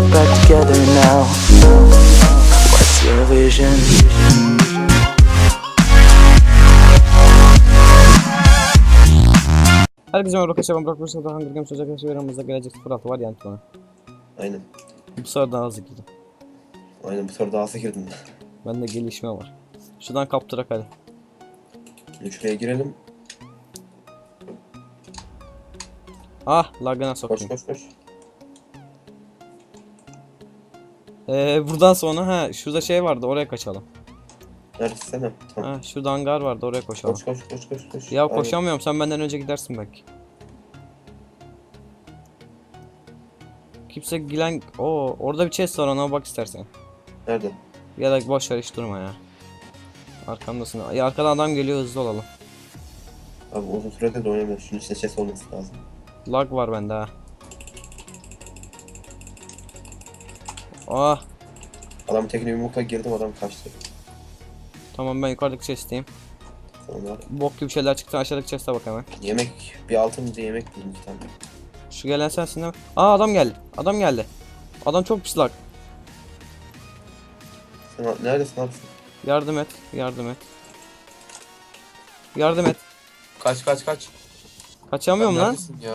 ourselves back together now. What's your vision? Herkese merhaba arkadaşlar ben Burak Bursa Hunger Games Ocak Arkadaşlar aramızda gelecek 06 var yani sonra. Aynen. Bu sefer daha hızlı gidiyor. Aynen bu soru daha hızlı girdin. Bende gelişme var. Şuradan kaptırak hadi. Şimdi şuraya girelim. Ah lagına Koş sokayım. koş koş. Ee, buradan sonra ha şurada şey vardı oraya kaçalım. Neredesin? Ha. Ha şurada hangar vardı oraya koşalım. Koş koş koş koş koş. Ya Aynen. koşamıyorum sen benden önce gidersin belki. Kimse gilen... Oo orada bir chest var ona bak istersen. Nerede? Ya da boş ver hiç durma ya. Arkamdasın. Ya arkadan adam geliyor hızlı olalım. Abi uzun süredir de oynamıyoruz. Şunun içinde ses olması lazım. Lag var bende ha. Ah Adam tekne yumrukla girdim adam kaçtı. tamam ben yukarıdaki chest'teyim. Sonra Bok gibi şeyler çıktı aşağıdaki chest'e bak hemen. yemek bir altın bir yemek buldum iki tane. Şu gelen sensin değil mi? Aa adam geldi. Adam geldi. Adam çok pis lag. Sen neredesin abi? Yardım et. Yardım et. Yardım et. Kaç kaç kaç. Kaçamıyorum lan. Ya.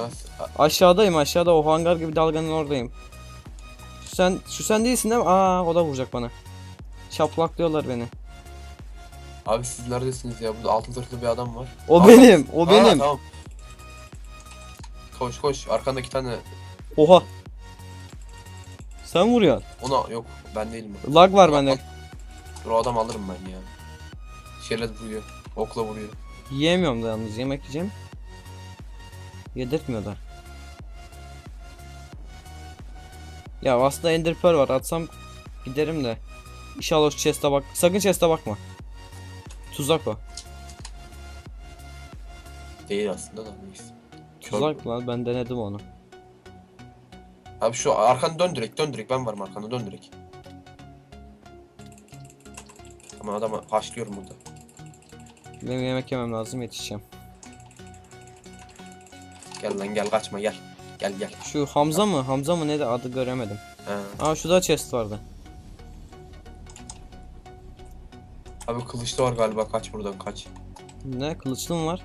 Aşağıdayım aşağıda o hangar gibi dalganın oradayım. Şu sen şu sen değilsin değil mi? Aa o da vuracak bana. Şaplaklıyorlar beni. Abi siz neredesiniz ya? Burada altın zırhlı bir adam var. O Aa, benim, o benim. tamam. Koş koş. Arkanda iki tane. Oha. Sen vuruyorsun. Ona yok. Ben değilim. Lag var bende. Dur o adam alırım ben ya. Şeyle vuruyor. Okla vuruyor. Yiyemiyorum da yalnız yemek yiyeceğim. Yedirtmiyor Ya aslında Ender Pearl var atsam giderim de. İnşallah şu chest'e bak. Sakın chest'e bakma. Tuzak o. Değil aslında da neyse. Tuzak lan ben denedim onu. Abi şu arkanı dön direkt dön direkt ben varım arkanda dön direkt. Ama adamı haşlıyorum burada. Benim yemek yemem lazım yetişeceğim. Gel lan gel kaçma gel. Gel gel. Şu Hamza mı? Hamza mı ne de adı göremedim. Ha. Aa şurada chest vardı. Abi kılıçlı var galiba kaç buradan kaç. Ne? Kılıçlı mı var?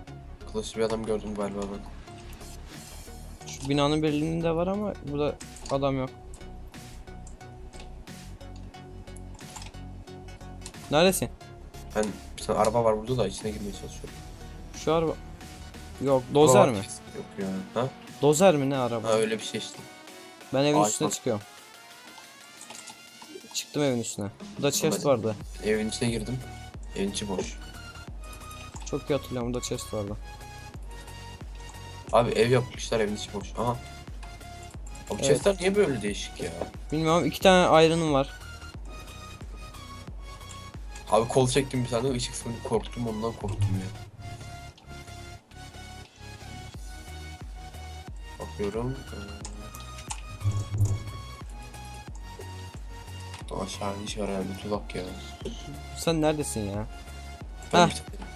Kılıçlı bir adam gördüm galiba ben. Şu binanın birliğinde var ama burada adam yok. Neredesin? Ben bir tane araba var burada da içine girmeye çalışıyorum. Şu araba... Yok dozer mi? Yok ya. Ha? Dozer mi ne araba? ha öyle bir şey işte. Ben evin Ay, üstüne bak. çıkıyorum. Çıktım evin üstüne. Burada chest Ben- vardı. Evin içine girdim. Evin içi boş. Çok iyi hatırlıyorum burada chest vardı. Abi ev yapmışlar evin içi boş. Aha. Abi Evet. chestler niye böyle değişik ya? Bilmiyorum iki tane iron'ım var. Abi kol çektim bir tane ışık söndü korktum ondan korktum ya. Bakıyorum. Ee... Aşağı iş var herhalde tuzak ya. Sen neredesin ya? Ben Heh.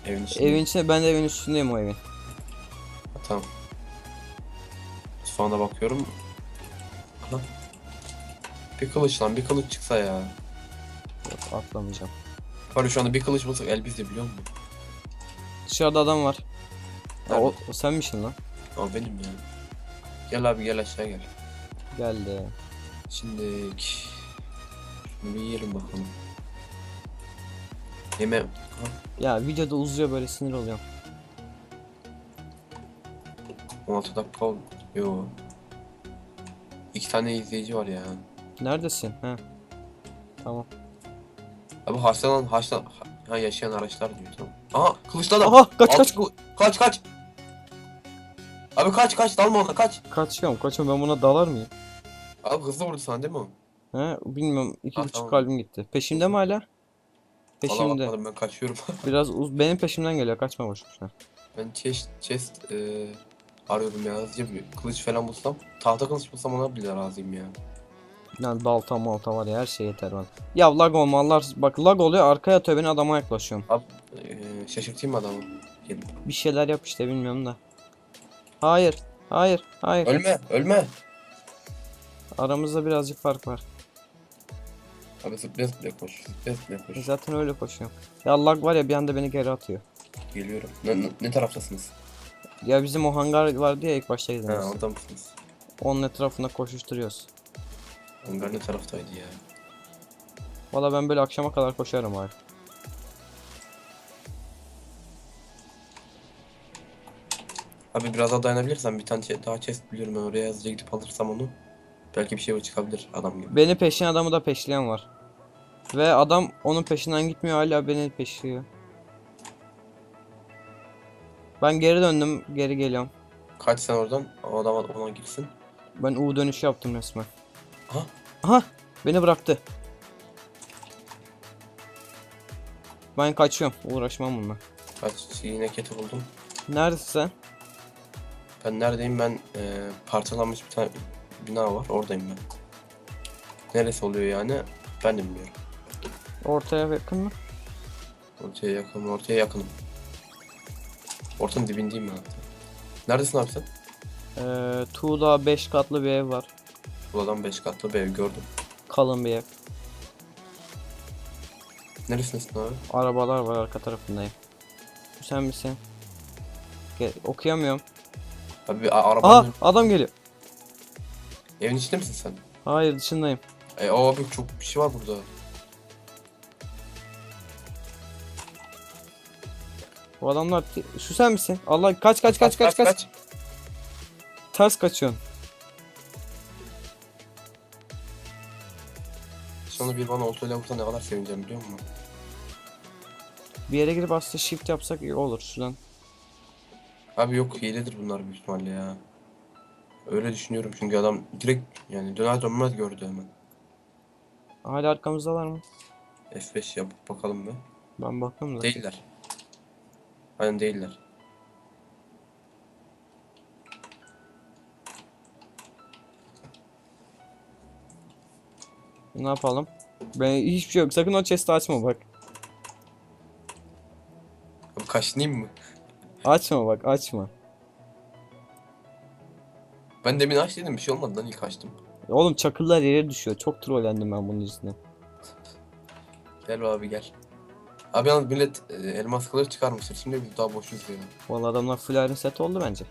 Evin içinde. Evin içinde ben de evin üstündeyim o evin. Ha, Tamam. Anda bakıyorum. Aha. Bir kılıç lan bir kılıç çıksa ya. Yok atlamayacağım. Var ya şu anda bir kılıç bulsak el bizde biliyor musun? Dışarıda adam var. Ha, o, o senmişsin lan. Aa benim ya. Gel abi gel aşağı gel. Geldi. Şimdi şunu bir yiyelim bakalım. Yeme. Ha, Ya videoda uzuyor böyle sinir oluyorum. 16 dakika oldu. Yo. İki tane izleyici var ya. Neredesin? Ha. Tamam. Abi haşlanan haşlan ha yaşayan araçlar diyor tamam. Aha kılıçlı adam. Aha kaç Altı kaç. Kaç kaç. Abi kaç kaç dalma ona kaç. Kaçıyorum kaçıyorum ben buna dalar mıyım? Abi hızlı vurdu sana değil mi o? He bilmiyorum iki Ha, buçuk tamam. kalbim gitti. Peşimde mi hala? Valla Peşimde. bakmadım ben kaçıyorum. Biraz uz benim peşimden geliyor kaçma boş ver. ben chest, chest e, arıyorum ya hızlıca bir kılıç falan bulsam. Tahta kılıç bulsam ona bile razıyım ya. Yani balta malta var ya her şey yeter bana. Ya lag olma Allah bak lag oluyor arkaya beni adama yaklaşıyorum. Abi e, şaşırtayım mı adamı? Gelin. Bir şeyler yap işte bilmiyorum da. Hayır. Hayır. Hayır. Ölme ölme. Aramızda birazcık fark var. Abi zıplaya zıplaya koş. Zıplaya zıplaya koş. Zaten öyle koşuyorum. Ya lag var ya bir anda beni geri atıyor. Geliyorum. Ne, ne, ne taraftasınız? Ya bizim o hangar vardı ya ilk başta Ha gidiyoruz. orada mısınız? Onun etrafında koşuşturuyoruz. Hangar ne taraftaydı ya? Valla ben böyle akşama kadar koşarım abi. Abi biraz daha dayanabilirsen bir tane daha chest biliyorum ben oraya hızlıca gidip alırsam onu. Belki bir şey çıkabilir adam gibi. Beni peşin adamı da peşleyen var. Ve adam onun peşinden gitmiyor hala beni peşliyor. Ben geri döndüm, geri geliyorum. Kaç sen oradan o adam ona gitsin. Ben U dönüşü yaptım resmen. Aha. Aha! Beni bıraktı. Ben kaçıyorum. Uğraşmam bununla. Kaç yine keti buldum. Neredesin sen? Ben neredeyim ben e, parçalanmış bir tane bina var oradayım ben. Neresi oluyor yani ben de bilmiyorum. Ortaya yakın mı? Ortaya yakın ortaya yakınım. Ortanın dibindeyim ben hatta. Neredesin abi sen? Ee, Tuğla 5 katlı bir ev var. Bu adam 5 katlı bir ev gördüm. Kalın bir ev. Neresindesin abi? Arabalar var arka tarafındayım. Sen misin? Gel, okuyamıyorum. Abi bir a- arabanın Aha adam geliyor. evin içinde misin sen? Hayır dışındayım. E abi çok bir şey var burada. Bu adamlar şu sen misin? Allah kaç kaç kaç kaç kaç. Ters kaçıyorsun. Sonra bir bana oltayla vursa ne kadar sevineceğim biliyor musun? Bir yere girip aslında shift yapsak iyi olur şuradan. Abi yok hiledir bunlar büyük ihtimalle ya. Öyle düşünüyorum çünkü adam direkt yani döner dönmez gördü hemen. Hala arkamızdalar mı? F5 yapıp bakalım bir. Ben baktım da. Değiller. Aynen değiller. Ne yapalım? Ben hiçbir şey yok. Sakın o chest'i açma bak. Abi kaşınayım mı? Açma bak açma. Ben demin aç dedim bir şey olmadı lan ilk açtım. Oğlum çakıllar yere düşüyor. Çok trollendim ben bunun yüzünden. Gel abi gel. Abi yalnız millet e, elmas kılıç çıkarmıştır. Şimdi biz daha boşuz ya. Vallahi adamlar full iron set oldu bence.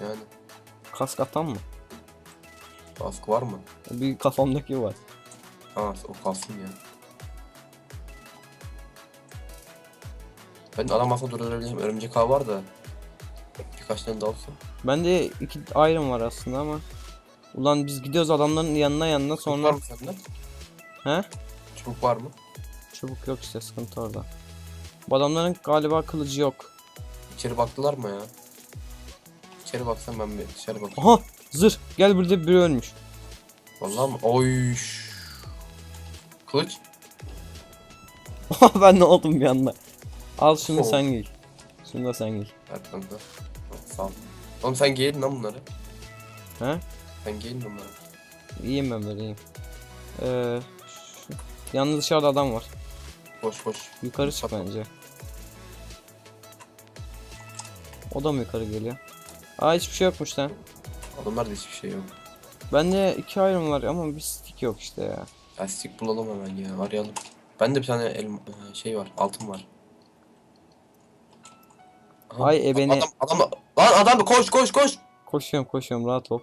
Yani Kask atan mı? baskı var mı? Bir kafamdaki var. Ha o kalsın ya. Ben adam aslında durdurabileceğim örümcek ağ var da. Birkaç tane daha olsa. Bende iki iron var aslında ama. Ulan biz gidiyoruz adamların yanına yanına Çubuk var sonra. mı sende? He? Çubuk var mı? Çubuk yok işte sıkıntı orada. Bu adamların galiba kılıcı yok. İçeri baktılar mı ya? İçeri baksan ben bir dışarı bakayım. Aha! Zırh! Gel burada biri ölmüş. Vallahi mı? Oy. Kılıç. ben ne oldum bir anda. Al şunu Oo. sen giy. Şunu da sen giy. Ver kanka. Sağ ol. Oğlum sen giydin lan bunları. He? Sen giydin bunları. İyiyim ben böyle iyiyim. Ee, şu... Yalnız dışarıda adam var. Boş boş. Yukarı çık bence. O da mı yukarı geliyor? Aa hiçbir şey yokmuş lan. Adamlarda hiçbir şey yok. Bende iki iron var ama bir stick yok işte ya. Lastik bulalım hemen ya. Arayalım. Bende bir tane elma, e, şey var. Altın var. Ay ebeni. Adam, adam, lan adam koş koş koş. Koşuyorum koşuyorum rahat ol.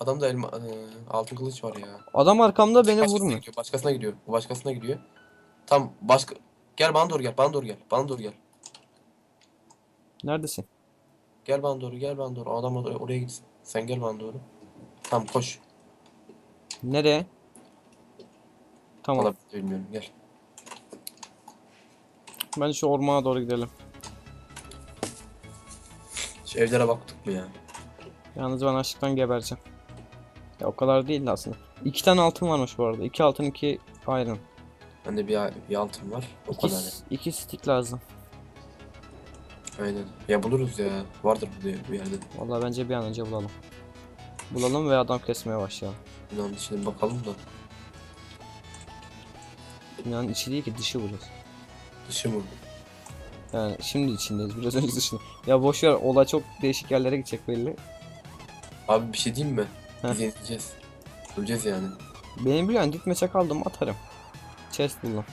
Adamda elma, e, altın kılıç var ya. Adam arkamda beni Başkasına vurmuyor. gidiyor, başkasına gidiyor. Bu başkasına gidiyor. Tam başka... Gel bana doğru gel, bana doğru gel, bana doğru gel. Neredesin? Gel bana doğru, gel bana doğru. Adam oraya, oraya gitsin. Sen gel bana doğru. Tamam koş. Nereye? Tamam. Bilmiyorum, gel. Ben şu ormana doğru gidelim. Şu evlere baktık mı ya? Yalnız ben açlıktan gebereceğim. Ya o kadar değil de aslında. İki tane altın varmış bu arada. İki altın iki iron. Bende bir, bir altın var. O İki, kadar ya. iki stick lazım. Aynen. Ya buluruz ya. Vardır burada bir yerde. Vallahi bence bir an önce bulalım. Bulalım ve adam kesmeye başlayalım. Binanın içine bakalım da. Binanın içi değil ki dışı burası. Dışı mı? Yani şimdi içindeyiz biraz önce dışında. Ya boş ver olay çok değişik yerlere gidecek belli. Abi bir şey diyeyim mi? Biz yenileceğiz. Öleceğiz yani. Beni biliyorsun ditmeçe kaldım atarım. Chest buldum.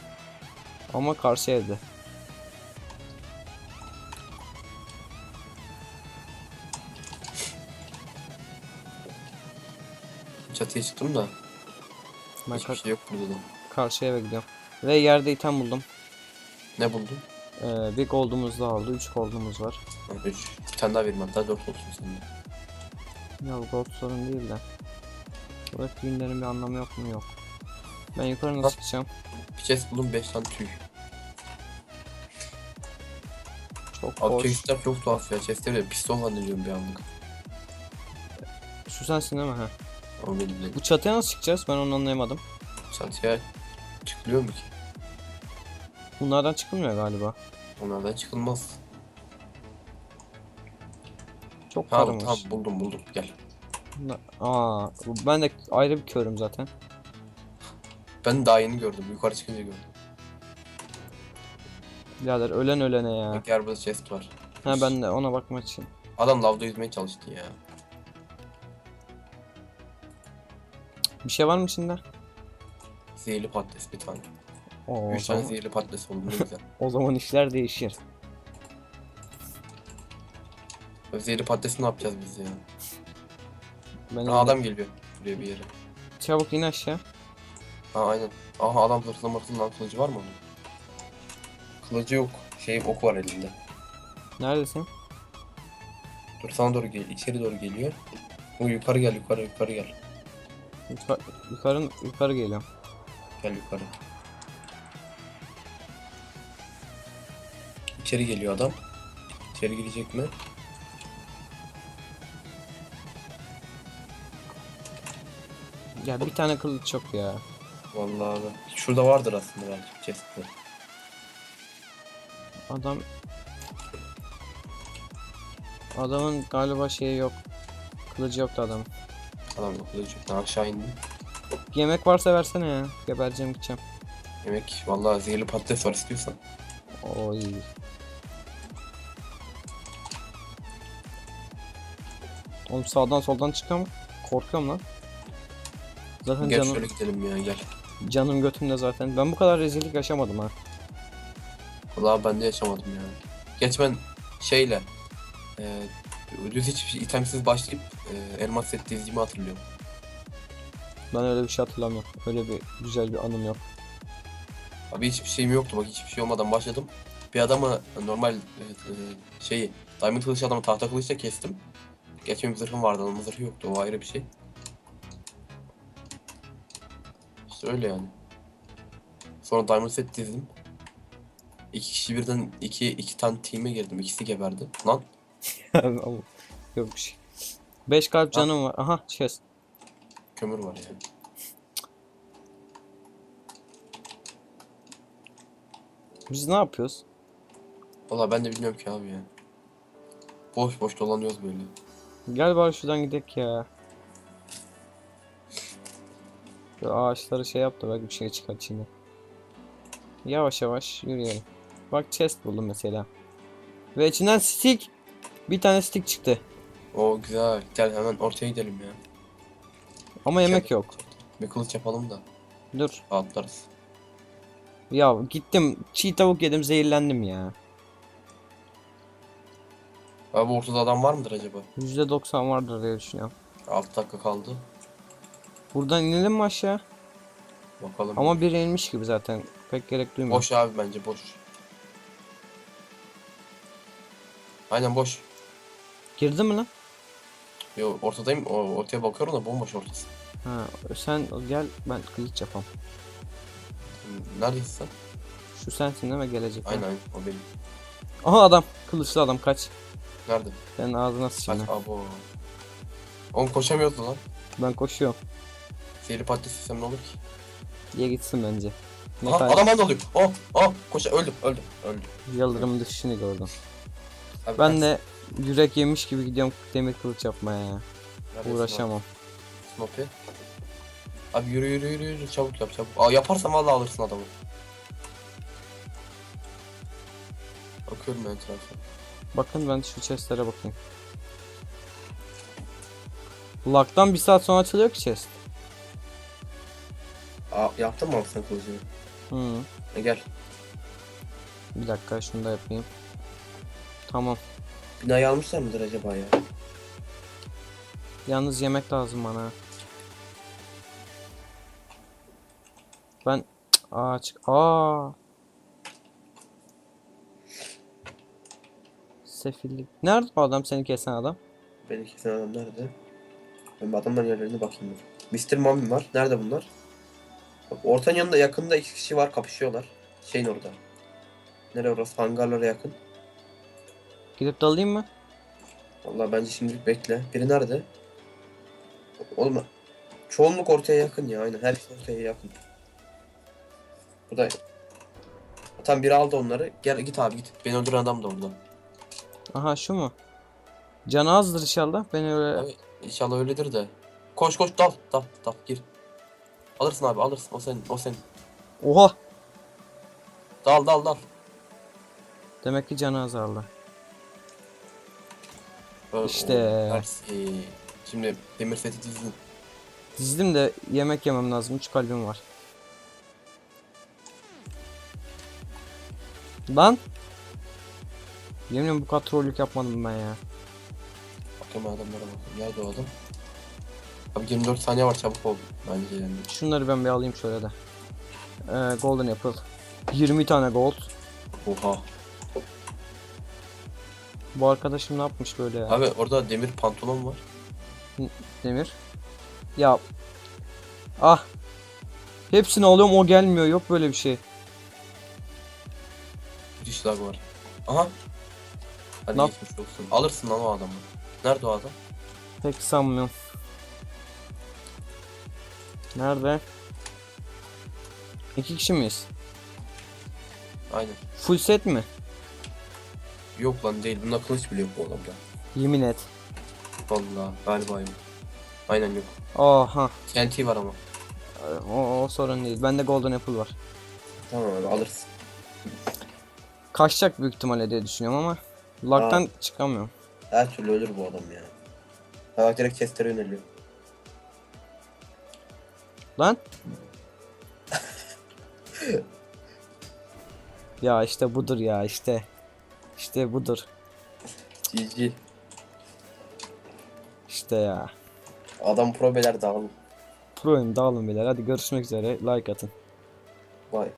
Ama karşı evde. Çatıya çıktım da Ben hiçbir şey yok burada da. karşı eve gidiyorum. Ve yerde item buldum. Ne buldun? Ee, bir gold'umuz daha oldu. 3 gold'umuz var. 3. Bir tane daha vereyim hatta 4 olsun sende. Ya gold sorun değil de. Burada günlerin bir anlamı yok mu? Yok. Ben yukarı nasıl Bak. çıkacağım? Bir chest buldum 5 tane tüy. Çok Abi hoş. chestler çok tuhaf ya. Chestler de pistol zannediyorum bir anlık. Şu sensin değil mi? Ha. Ama benim de. Bu çatıya nasıl çıkacağız? Ben onu anlayamadım. Çatıya çıkılıyor mu ki? Bunlardan çıkılmıyor galiba. Onlardan çıkılmaz. Çok Tamam karmış. tamam buldum buldum gel. Aa, ben de ayrı bir körüm zaten. Ben daha yeni gördüm. Yukarı çıkınca gördüm. Birader ölen ölene ya. Bak yer burada chest var. Ha ben de ona bakmak için. Adam lavda yüzmeye çalıştı ya. Bir şey var mı içinde? Zehirli patates bir tane. Oo, o, 3 tane zaman, zehirli patates oldu ne güzel. o zaman işler değişir. O zehirli patatesi ne yapacağız biz ya? Ben Aa, adam geliyor buraya bir yere. Çabuk in aşağı. Ha aynen. Aha adam zırhlı mırhlı lan kılıcı var mı onun? Kılıcı yok. Şey ok var elinde. Neredesin? Dur sana doğru gel. içeri doğru geliyor. O yukarı gel yukarı yukarı gel. Yukarı, yukarı, yukarı geliyorum. Gel yukarı. İçeri geliyor adam. İçeri girecek mi? Ya bir tane kılıç yok ya. Vallahi abi. Şurada vardır aslında belki chest'te. Adam Adamın galiba şeyi yok. Kılıcı yoktu. Adam da kılıcı yok. Ben aşağı indim. Yemek varsa versene ya. Gebereceğim gideceğim. Yemek vallahi zehirli patates var istiyorsan. Oy. Oğlum sağdan soldan çıkıyorum. Korkuyorum lan. Zaten Gel canım, şöyle gidelim ya gel. canım götümde zaten. Ben bu kadar rezillik yaşamadım ha. Vallahi ben de yaşamadım ya. Geç ben şeyle e, düz hiç itemsiz başlayıp e, elmas set dizdiğimi hatırlıyorum. Ben öyle bir şey hatırlamıyorum. Öyle bir güzel bir anım yok. Abi hiçbir şeyim yoktu bak hiçbir şey olmadan başladım. Bir adamı normal e, e, şeyi diamond kılıç adamı tahta kılıçla kestim. Geçen bir zırhım vardı onun zırhı yoktu o ayrı bir şey. İşte öyle yani. Sonra diamond set dizdim. İki kişi birden iki, iki tane team'e girdim. İkisi geberdi. Lan yok bir şey. 5 kalp canım var. Aha chest. kömür var yani. Biz ne yapıyoruz? Valla ben de bilmiyorum ki abi ya. Boş boş dolanıyoruz böyle. Gel bari şuradan gidelim ya. Şu ağaçları şey yap da belki bir şey çıkar içinde. Yavaş yavaş yürüyelim. Bak chest buldum mesela. Ve içinden stick. Bir tane stick çıktı. O güzel. Gel hemen ortaya gidelim ya. Ama yemek yok. Bir kılıç yapalım da Dur. rahatlarız. Ya gittim çiğ tavuk yedim zehirlendim ya. Abi ortada adam var mıdır acaba? %90 vardır diye düşünüyorum. 6 dakika kaldı. Buradan inelim mi aşağı? Bakalım. Ama biri inmiş gibi zaten. Pek gerek duymuyorum. Boş abi bence boş. Aynen boş. Girdi mi lan? Yo ortadayım. O, ortaya bakıyorum da bomboş ortası. Ha, sen gel ben kılıç yapam. Neredesin sen? Şu sensin değil mi gelecek? Aynen aynen o benim. Aha adam. Kılıçlı adam kaç. Nerede? Senin ağzına Kaç sıçayım. ben. abo. Oğlum koşamıyordu lan. Ben koşuyorum. Zehirli patates yesem ne olur ki? Diye gitsin bence. Ne Aha, adam bana dalıyor. Oh oh koşa öldüm öldüm öldüm. yıldırım düşüşünü gördüm. Abi Ben de yürek yemiş gibi gidiyorum demir kılıç yapmaya ya. Neredesin Uğraşamam. Snoopy. Abi yürü yürü yürü yürü çabuk yap çabuk. Aa yaparsan vallahi alırsın adamı. Bakıyorum ben etrafa. Bakın ben şu chestlere bakayım. Lock'tan bir saat sonra açılıyor ki chest. Aa, yaptın mı abi sen kılıcını? Hı. E, gel. Bir dakika şunu da yapayım. Tamam. Binayı almışlar mıdır acaba ya? Yalnız yemek lazım bana. Ben aa çık aa. Sefillik. Nerede o adam seni kesen adam? Beni kesen adam nerede? Ben adamların yerlerine bakayım dur. Mr. Mami var. Nerede bunlar? Bak ortanın yanında yakında iki kişi var kapışıyorlar. Şeyin orada. Nere orası? Hangarlara yakın. Gidip dalayım mı? Vallahi bence şimdilik bekle. Biri nerede? Oğlum çoğunluk ortaya yakın ya aynen. Herkes ortaya yakın. Bu da Tam biri aldı onları. Gel git abi git. Beni öldüren adam da orada. Aha şu mu? Canı azdır inşallah. Beni öyle Abi inşallah öyledir de. Koş koş dal dal dal gir. Alırsın abi alırsın. O senin o senin. Oha! Dal dal dal. Demek ki canı azaldı. Ö- İşte. o-. Şimdi demir seti dizdin. Dizdim de yemek yemem lazım. 3 kalbim var. Lan! Yemin bu kadar trollük yapmadım ben ya. Bakayım adamlara bakayım. Nerede o adam? Abi 24 saniye var çabuk ol. Bence yani. Şunları ben bir alayım şöyle de. Ee, golden apple. 20 tane gold. Oha. Bu arkadaşım ne yapmış böyle ya? Abi orada demir pantolon var. Demir. Ya. Ah. Hepsini alıyorum o gelmiyor. Yok böyle bir şey. Bir var. Aha. Hadi Ne yap- geçmiş olsun. Alırsın lan o adamı. Nerede o adam? Pek sanmıyorum. Nerede? İki kişi miyiz? Aynen. Full set mi? Yok lan değil. Bunda kılıç bile yok bu adamda. Yemin et. Vallahi galiba yok. Aynen yok. Aha. TNT var ama. O, o sorun değil. Bende golden apple var. Tamam abi alırsın. Kaçacak büyük ihtimalle diye düşünüyorum ama. Lock'tan çıkamıyorum. Her türlü ölür bu adam ya. Ha bak direkt chest'lere yöneliyor. Lan. ya işte budur ya işte. İşte budur. GG. İşte ya. Adam pro beyler dağılın. Pro'yum dağılın beyler. Hadi görüşmek üzere. Like atın.